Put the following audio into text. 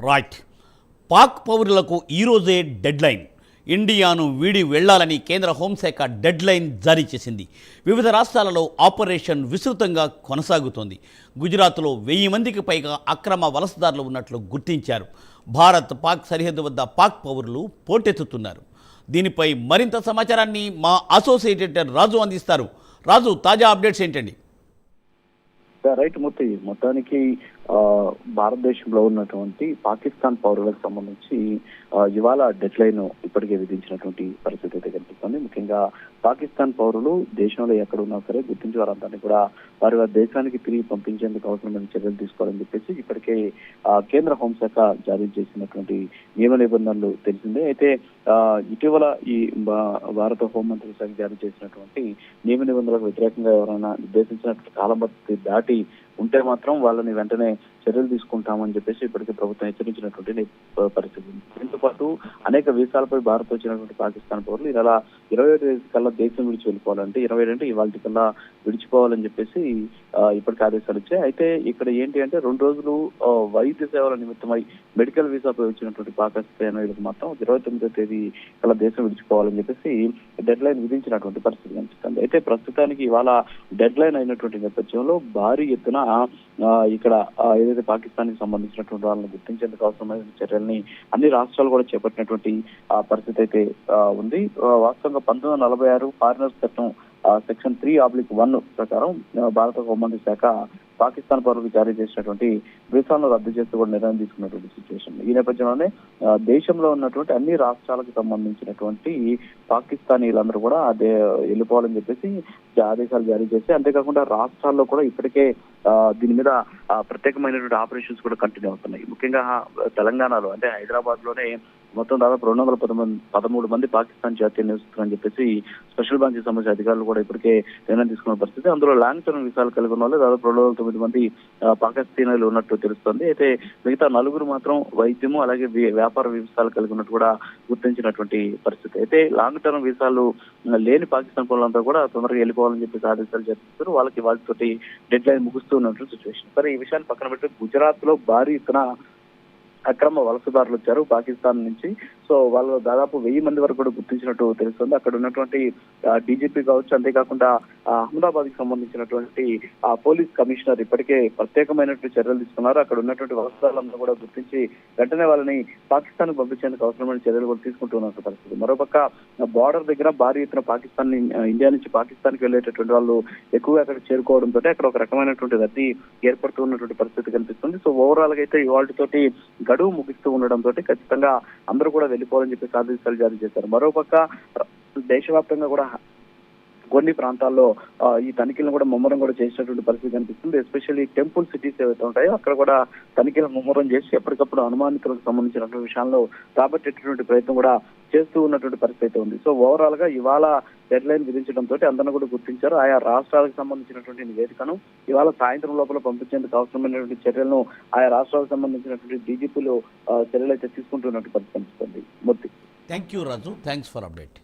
Right Pak పౌరులకు ఈరోజే deadline ఇండియాను వీడి వెళ్ళాలని కేంద్ర హోంశాఖ డెడ్లైన్ జారీ చేసింది. వివిధ రాష్ట్రాలలో ఆపరేషన్ విస్తృతంగా కొనసాగుతోంది. గుజరాత్లో వెయ్యి మందికి పైగా అక్రమ వలసదారులు ఉన్నట్లు గుర్తించారు. భారత్ పాక్ సరిహద్దు వద్ద పాక్ పౌరులు పోటెత్తుతున్నారు. దీనిపై మరింత సమాచారాన్ని మా అసోసియేటెడ్ రాజు అందిస్తారు. రాజు తాజా అప్డేట్స్ ఏంటండి? రైట్ మూర్తి. మొత్తానికి ఆ, భారతదేశంలో ఉన్నటువంటి పాకిస్తాన్ పౌరులకు సంబంధించి ఇవాళ డెడ్ లైన్ ఇప్పటికే విధించినటువంటి పరిస్థితి అయితే కనిపిస్తుంది. ముఖ్యంగా పాకిస్తాన్ పౌరులు దేశంలో ఎక్కడ ఉన్నా సరే గుర్తించి వారందరినీ కూడా వారి వారి దేశానికి తిరిగి పంపించేందుకు అవసరమైన చర్యలు తీసుకోవాలని చెప్పేసి ఇప్పటికే ఆ, కేంద్ర హోంశాఖ జారీ చేసినటువంటి నియమ నిబంధనలు తెలిసిందే. అయితే ఆ, ఇటీవల ఈ భారత హోంమంత్రి శాఖ జారీ చేసినటువంటి నియమ నిబంధనలకు వ్యతిరేకంగా ఎవరైనా నిర్దేశించిన కాలం దాటి ఉంటే మాత్రం వాళ్ళని వెంటనే చర్యలు తీసుకుంటామని చెప్పేసి ఇప్పటికే ప్రభుత్వం హెచ్చరించినటువంటి పరిస్థితి ఉంది. దీంతో పాటు అనేక వీసాలపై భారత్ వచ్చినటువంటి పాకిస్తాన్ పౌరులు ఇలా ఇరవై ఏడు కల్లా దేశం విడిచి వెళ్ళిపోవాలంటే ఇరవై ఏడు అంటే ఇవాళ కల్లా విడిచిపోవాలని చెప్పేసి ఇప్పటికే ఆదేశాలు ఇచ్చాయి అయితే ఇక్కడ ఏంటి అంటే రెండు రోజులు వైద్య సేవల నిమిత్తమై మెడికల్ వీసాపై వచ్చినటువంటి పాకిస్తానీయులకు మాత్రం ఇరవై తొమ్మిదో తేదీ కల్లా దేశం విడిచిపోవాలని చెప్పేసి డెడ్ లైన్ విధించినటువంటి పరిస్థితి కనిపిస్తుంది అయితే ప్రస్తుతానికి ఇవాళ డెడ్ లైన్ అయినటువంటి నేపథ్యంలో భారీ ఎత్తున ఇక్కడ ఆ, ఏదైతే పాకిస్తాన్కి సంబంధించినటువంటి వాళ్ళని గుర్తించేందుకు అవసరమైన చర్యల్ని అన్ని రాష్ట్రాలు కూడా చేపట్టినటువంటి ఆ, పరిస్థితి అయితే ఆ, ఉంది. వాస్తవంగా పంతొమ్మిది వందల నలభై ఆరు ఫారినర్స్ చట్టం సెక్షన్ త్రీ ఆబ్లిక్ వన్ ప్రకారం భారత హోంమంత్రి శాఖ పాకిస్తాన్ పౌరులకు జారీ చేసినటువంటి వీసాలను రద్దు చేస్తూ కూడా నిర్ణయం తీసుకున్నటువంటి సిచ్యువేషన్ ఈ నేపథ్యంలోనే దేశంలో ఉన్నటువంటి అన్ని రాష్ట్రాలకు సంబంధించినటువంటి పాకిస్తానీలందరూ కూడా అదే వెళ్ళిపోవాలని చెప్పేసి ఆదేశాలు జారీ చేసి అంతేకాకుండా రాష్ట్రాల్లో కూడా ఇప్పటికే దీని మీద ప్రత్యేకమైనటువంటి ఆపరేషన్స్ కూడా కంటిన్యూ అవుతున్నాయి. ముఖ్యంగా తెలంగాణలో అంటే హైదరాబాద్లోనే మొత్తం దాదాపు రెండు వందల పదమూడు పదమూడు మంది పాకిస్తాన్ జాతీయ నివసిస్తున్నారని చెప్పేసి స్పెషల్ బ్రాంచ్ సంబంధించిన అధికారులు కూడా ఇప్పటికే నిర్ణయం తీసుకున్న పరిస్థితి. అందులో లాంగ్ టర్మ్ వీసాలు కలిగి ఉన్న వాళ్ళు దాదాపు రెండు వందల తొమ్మిది మంది ఆ, పాకిస్తానీలు ఉన్నట్టు తెలుస్తుంది. అయితే మిగతా నలుగురు మాత్రం వైద్యము అలాగే వ్యాపార వీసాలు కలిగి ఉన్నట్టు కూడా గుర్తించినటువంటి పరిస్థితి. అయితే లాంగ్ టర్మ్ వీసాలు లేని పాకిస్తాన్ పౌరులంతా కూడా తొందరగా వెళ్ళిపోవాలని చెప్పేసి ఆదేశాలు చేస్తారు వాళ్ళకి వాళ్ళతోటి డెడ్ లైన్ ముగుస్తూ ఉన్నట్టు సిచ్యువేషన్ సరే ఈ విషయాన్ని పక్కన పెట్టి గుజరాత్లో భారీ ఎత్తున అక్రమ వలసదారులు వచ్చారు పాకిస్తాన్ నుంచి. సో వాళ్ళు దాదాపు వెయ్యి మంది వరకు కూడా గుర్తించినట్టు తెలుస్తుంది. అక్కడ ఉన్నటువంటి డీజీపీ కావచ్చు అంతేకాకుండా అహ్మదాబాద్కి సంబంధించినటువంటి ఆ పోలీస్ కమిషనర్ ఇప్పటికే ప్రత్యేకమైనటువంటి చర్యలు తీసుకున్నారు. అక్కడ ఉన్నటువంటి వలసదారులందరూ కూడా గుర్తించి వెంటనే వాళ్ళని పాకిస్తాన్కు పంపించేందుకు అవసరమైన చర్యలు కూడా తీసుకుంటున్న పరిస్థితి. మరోపక్క బార్డర్ దగ్గర భారీ ఎత్తున పాకిస్తాన్ ఇండియా నుంచి పాకిస్తాన్కి వెళ్ళేటటువంటి వాళ్ళు ఎక్కువగా అక్కడ చేరుకోవడంతో అక్కడ ఒక రకమైనటువంటి రద్దీ ఏర్పడుతున్నటువంటి పరిస్థితి కనిపిస్తుంది. సో ఓవరాల్గా అయితే ఇవాళ తోటి గడువు ముగిస్తూ ఉండడంతో ఖచ్చితంగా అందరూ కూడా వెళ్ళిపోవాలని చెప్పి ఆదేశాలు జారీ చేశారు. మరోపక్క దేశవ్యాప్తంగా కూడా కొన్ని ప్రాంతాల్లో ఈ తనిఖీలను కూడా ముమ్మరం కూడా చేసినటువంటి పరిస్థితి కనిపిస్తుంది. ఎస్పెషల్లీ టెంపుల్ సిటీస్ ఏవైతే ఉంటాయో అక్కడ కూడా తనిఖీలను ముమ్మరం చేసి ఎప్పటికప్పుడు అనుమానితులకు సంబంధించినటువంటి విషయాల్లో రాబట్టేటటువంటి ప్రయత్నం కూడా చేస్తూ ఉన్నటువంటి పరిస్థితి అయితే ఉంది. సో ఓవరాల్గా ఇవాళ డెడ్ లైన్ విధించడంతో అందరిని కూడా గుర్తించారు. ఆయా రాష్ట్రాలకు సంబంధించినటువంటి నివేదికను ఇవాళ సాయంత్రం లోపల పంపించేందుకు అవసరమైనటువంటి చర్యలను ఆయా రాష్ట్రాలకు సంబంధించినటువంటి డీజీపీలు చర్యలు అయితే తీసుకుంటున్నట్టు పరిస్థితి కనిపిస్తుంది. Murthy. Thank you Raju thanks for update